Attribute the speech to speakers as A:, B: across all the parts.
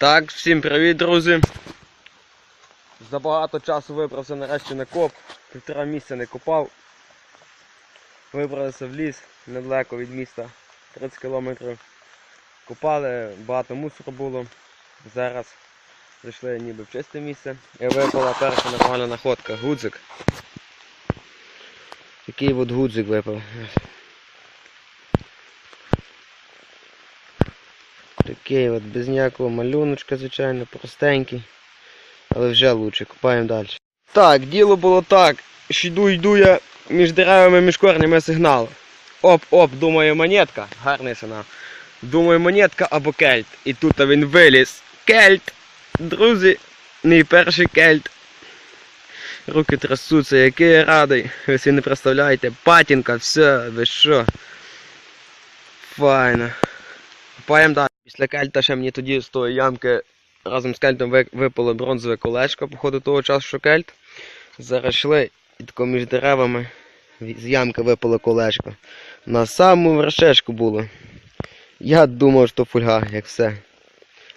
A: Так, всім привіт, друзі. За багато часу вибрався нарешті на коп. Півтора місяця не копав. Вибралися в ліс недалеко від міста. 30 кілометрів. Копали, багато мусору було. Зараз зайшли ніби в чисте місце. І випала перша нормальна находка. Гудзик. Такий от гудзик випав. Такий от, без ніякого малюночка, звичайно, простенький. Але вже лучше, копаємо далі. Так, діло було так. що Йду, йду я між деревами, між корнями сигнал. Оп-оп, думаю, монетка. Гарний сигнал. Думаю, монетка або кельт. І тут він виліз. Кельт! Друзі, мій перший кельт. Руки трясуться, який я радий. Ви собі не представляєте. Патінка, все, ви що. Файно. Копаємо далі. Після кельта мені тоді з тої ямки разом з кельтом випало бронзове колечко, походу того часу, що кельт. Зараз йшли і тако між деревами з ямки випало колечко. На саму вершечку було. Я думав, що фольга, як все.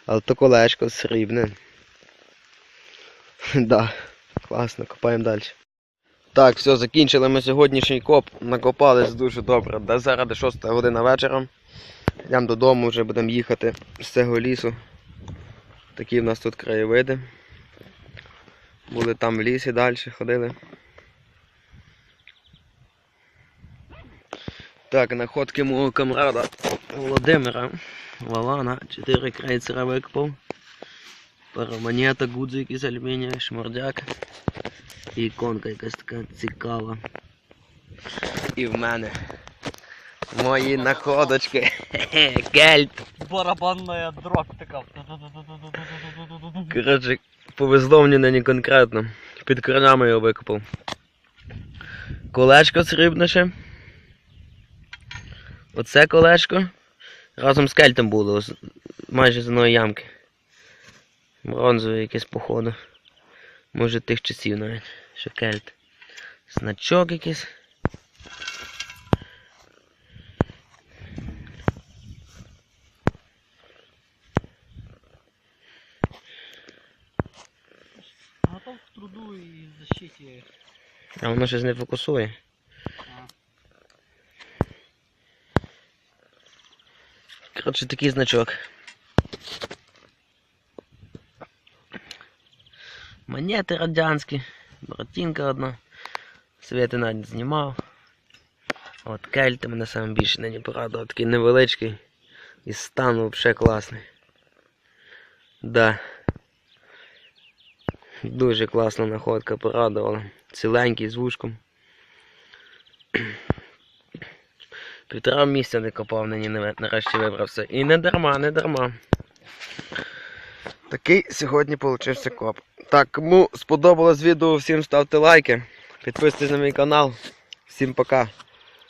A: Але то колечко срібне. да, класно, копаємо далі. Так, все, закінчили ми сьогоднішній коп. Накопались дуже добре. Де зараз де 6 година вечора. Йдемо додому, вже будемо їхати з цього лісу. Такі в нас тут краєвиди. Були там в лісі далі, ходили. Так, находки мого камрада Володимира. Валана, 4 крейцера викопав. Парамонета, гудзик із алюмінія, шмордяк. І іконка якась така цікава. І в мене мої находочки. Кельт.
B: Барабанная дробь така.
A: Коротше, повезло мені не конкретно. Під корнями його викопав. Колечко срібне ще. Оце колечко. Разом з кельтом було, майже з одної ямки. Бронзове якесь походу. Може тих часів навіть. Що кельт. Значок якийсь.
B: К труду и защите.
A: А воно щось не фокусує. Коротше, такий значок. Монети радянські, братинка одна. Світи навіть знімав. От кельти мене саме більше нині порадував. Такий невеличкий. І стан взагалі класний. Да. Дуже класна находка, порадувала. Ціленький з вушком. Півтора місця не копав, нині нарешті вибрався. І не дарма, не дарма. Такий сьогодні получився коп. Так, кому сподобалось відео, всім ставте лайки. Підписуйтесь на мій канал. Всім пока.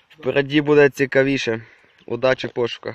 A: Впереді буде цікавіше. Удачі в пошуках.